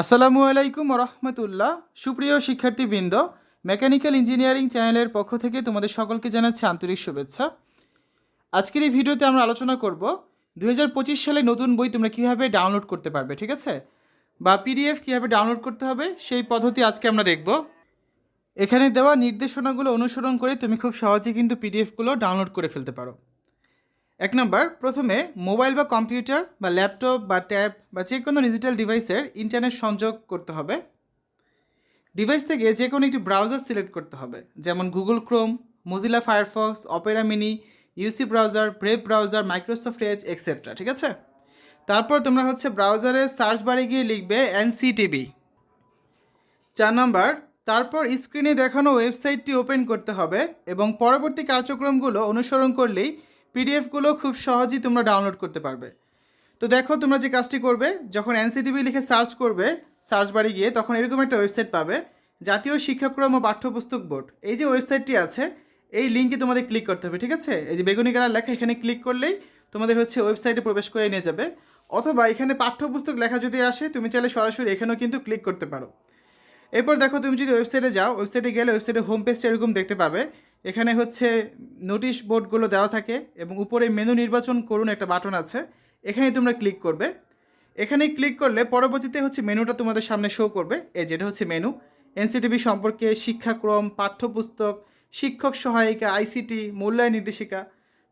আসসালামু আলাইকুম রহমতুল্লাহ সুপ্রিয় শিক্ষার্থীবৃন্দ, মেকানিক্যাল ইঞ্জিনিয়ারিং চ্যানেলের পক্ষ থেকে তোমাদের সকলকে জানাচ্ছি আন্তরিক শুভেচ্ছা। আজকের এই ভিডিওতে আমরা আলোচনা করব দু হাজার পঁচিশ সালে নতুন বই তোমরা কীভাবে ডাউনলোড করতে পারবে, ঠিক আছে? বা পিডিএফ কীভাবে ডাউনলোড করতে হবে, সেই পদ্ধতি আজকে আমরা দেখব। এখানে দেওয়া নির্দেশনাগুলো অনুসরণ করে তুমি খুব সহজেই কিন্তু পিডিএফগুলো ডাউনলোড করে ফেলতে পারো। এক নম্বর, প্রথমে মোবাইল বা কম্পিউটার বা ল্যাপটপ বা ট্যাব বা যে কোনো ডিজিটাল ডিভাইসের ইন্টারনেট সংযোগ করতে হবে। ডিভাইস থেকে যে কোনো একটি ব্রাউজার সিলেক্ট করতে হবে, যেমন Google Chrome Mozilla Firefox Opera Mini UC browser Brave browser Microsoft Edge etcetera ঠিক আছে? তারপর তোমরা হচ্ছে ব্রাউজারে সার্চ বারে গিয়ে লিখবে এনসিটিভি চার নাম্বার, তারপর স্ক্রিনে দেখানো ওয়েবসাইটটি ওপেন করতে হবে এবং পরবর্তী কার্যক্রমগুলো অনুসরণ করলেই পিডিএফগুলো খুব সহজেই তোমরা ডাউনলোড করতে পারবে। তো দেখো তোমরা যে কাজটি করবে, যখন এনসিটিভি লিখে সার্চ করবে সার্চ বাড়ি গিয়ে তখন এরকম একটা ওয়েবসাইট পাবে, জাতীয় শিক্ষাক্রম ও পাঠ্যপুস্তক বোর্ড। এই যে ওয়েবসাইটটি আছে, এই লিঙ্কে তোমাদের ক্লিক করতে হবে, ঠিক আছে? এই যে বেগুনি কালার লেখা, এখানে ক্লিক করলেই তোমাদের হচ্ছে ওয়েবসাইটে প্রবেশ করে নিয়ে যাবে। অথবা এখানে পাঠ্যপুস্তক লেখা যদি আসে, তুমি চাইলে সরাসরি এখানেও কিন্তু ক্লিক করতে পারো। এরপর দেখো তুমি যদি ওয়েবসাইটে যাও ওয়েবসাইটে গেলে ওয়েবসাইটে হোম পেজটা এরকম দেখতে পাবে। এখানে হচ্ছে নোটিশ বোর্ডগুলো দেওয়া থাকে এবং উপরে মেনু নির্বাচন করুন একটা বাটন আছে। এখানে তোমরা ক্লিক করবে। এখানে ক্লিক করলে পরবর্তীতে হচ্ছে মেনুটা তোমাদের সামনে শো করবে। এই যেটা হচ্ছে মেনু এনসিটিভি সম্পর্কে শিক্ষাক্রম, পাঠ্যপুস্তক, শিক্ষক সহায়িকা আইসিটি মূল্যায়ন নির্দেশিকা।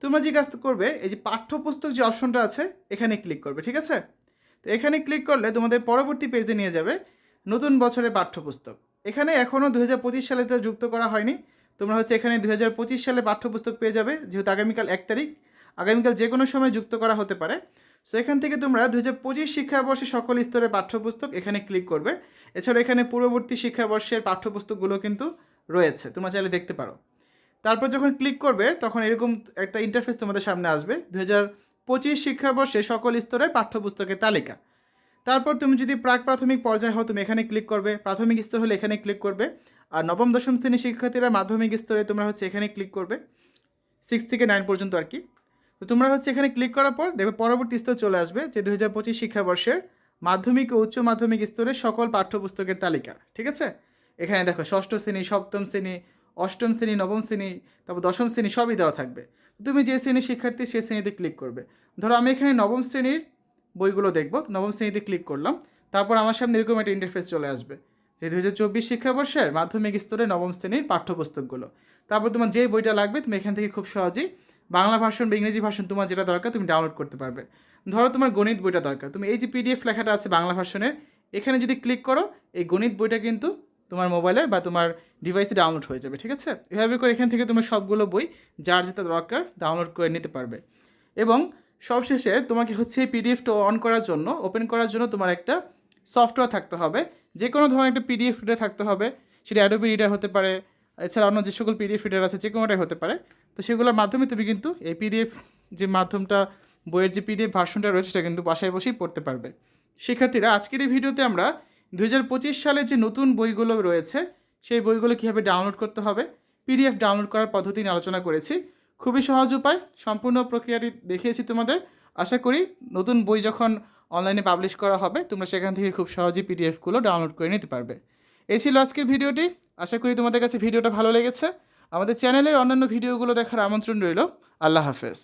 তোমরা যে কাজ করবে, এই যে পাঠ্যপুস্তক যে অপশনটা আছে, এখানে ক্লিক করবে, ঠিক আছে? তো এখানে ক্লিক করলে তোমাদের পরবর্তী পেজে নিয়ে যাবে, নতুন বছরের পাঠ্যপুস্তক। এখানে এখনও দু হাজার পঁচিশ সালে যুক্ত করা হয়নি। তোমরা হচ্ছে এখানে দু পঁচিশ সালে পাঠ্যপুস্তক পেয়ে যাবে, যেহেতু আগামীকাল এক তারিখ। আগামীকাল যে কোনো সময় যুক্ত করা হতে পারে। সো এখান থেকে তোমরা দু হাজার পঁচিশ শিক্ষাবর্ষে সকল স্তরের পাঠ্যপুস্তক এখানে ক্লিক করবে। এছাড়া এখানে পূর্ববর্তী শিক্ষাবর্ষের পাঠ্যপুস্তকগুলো কিন্তু রয়েছে, তোমরা চাইলে দেখতে পারো। তারপর যখন ক্লিক করবে, তখন এরকম একটা ইন্টারফেস তোমাদের সামনে আসবে দু হাজার পঁচিশ শিক্ষাবর্ষে সকল স্তরের পাঠ্যপুস্তকের তালিকা। তারপর তুমি যদি প্রাক প্রাথমিক পর্যায়ে হও, তুমি এখানে ক্লিক করবে। প্রাথমিক স্তর হলে এখানে ক্লিক করবে। আর নবম, দশম শ্রেণির শিক্ষার্থীরা মাধ্যমিক স্তরে তোমরা হচ্ছে এখানে ক্লিক করবে। সিক্স থেকে নাইন পর্যন্ত আর কি। তো তোমরা হচ্ছে এখানে ক্লিক করার পর দেখবে পরবর্তী স্তর চলে আসবে যে দু হাজার পঁচিশ শিক্ষাবর্ষের মাধ্যমিক ও উচ্চ মাধ্যমিক স্তরের সকল পাঠ্যপুস্তকের তালিকা, ঠিক আছে? এখানে দেখো ষষ্ঠ শ্রেণি, সপ্তম শ্রেণি, অষ্টম শ্রেণি, নবম শ্রেণি, তারপর দশম শ্রেণি সবই দেওয়া থাকবে। তুমি যে শ্রেণির শিক্ষার্থী সেই শ্রেণীতে ক্লিক করবে। ধরো আমি এখানে নবম শ্রেণির বইগুলো দেখব, নবম শ্রেণীতে ক্লিক করলাম। তারপর আমার সামনে এরকম একটা ইন্টারফেস চলে আসবে। যে দু হাজার চব্বিশ শিক্ষাবর্ষের মাধ্যমিক স্তরে নবম শ্রেণির পাঠ্যপুস্তকগুলো। তারপর তোমার যে বইটা লাগবে, তুমি এখান থেকে খুব সহজেই বাংলা ভার্সন বা ইংরেজি ভার্সন তোমার যেটা দরকার তুমি ডাউনলোড করতে পারবে। ধরো তোমার গণিত বইটা দরকার, তুমি এই যে পিডিএফ লেখাটা আছে বাংলা ভার্সনের, এখানে যদি ক্লিক করো, এই গণিত বইটা কিন্তু তোমার মোবাইলে বা তোমার ডিভাইসে ডাউনলোড হয়ে যাবে, ঠিক আছে? এভাবে করে এখান থেকে তোমার সবগুলো বই যার যেটা দরকার ডাউনলোড করে নিতে পারবে। এবং সবশেষে তোমাকে হচ্ছে এই পিডিএফটা অন করার জন্য ওপেন করার জন্য তোমার একটা সফটওয়্যার থাকতে হবে যে কোনো ধরনের একটা পিডিএফ রিডার থাকতে হবে, সেটা অ্যাডোবি রিডার হতে পারে, এছাড়া অন্য যে সকল পিডিএফ রিডার আছে যে কোনোটাই হতে পারে, তো সেগুলোর মাধ্যমে তুমি কিন্তু এই পিডিএফ যে মাধ্যমটা, বইয়ের যে পিডিএফ ভার্সনটা রয়েছে সেটা কিন্তু বাসায় বসেই পড়তে পারবে। শিক্ষার্থীরা, আজকের এই ভিডিওতে আমরা দু হাজার পঁচিশ সালে যে নতুন বইগুলো রয়েছে, সেই বইগুলো কীভাবে ডাউনলোড করতে হবে পিডিএফ ডাউনলোড করার পদ্ধতি নিয়ে আলোচনা করেছি। খুবই সহজ উপায়, সম্পূর্ণ প্রক্রিয়াটি দেখিয়েছি তোমাদের। আশা করি নতুন বই যখন অনলাইনে পাবলিশ করা হবে, তোমরা সেখান থেকে খুব সহজেই পিডিএফগুলো ডাউনলোড করে নিতে পারবে। এই ছিল আজকের ভিডিওটি। আশা করি তোমাদের কাছে ভিডিওটা ভালো লেগেছে। আমাদের চ্যানেলের অন্যান্য ভিডিওগুলো দেখার আমন্ত্রণ রইল। আল্লাহ হাফেজ।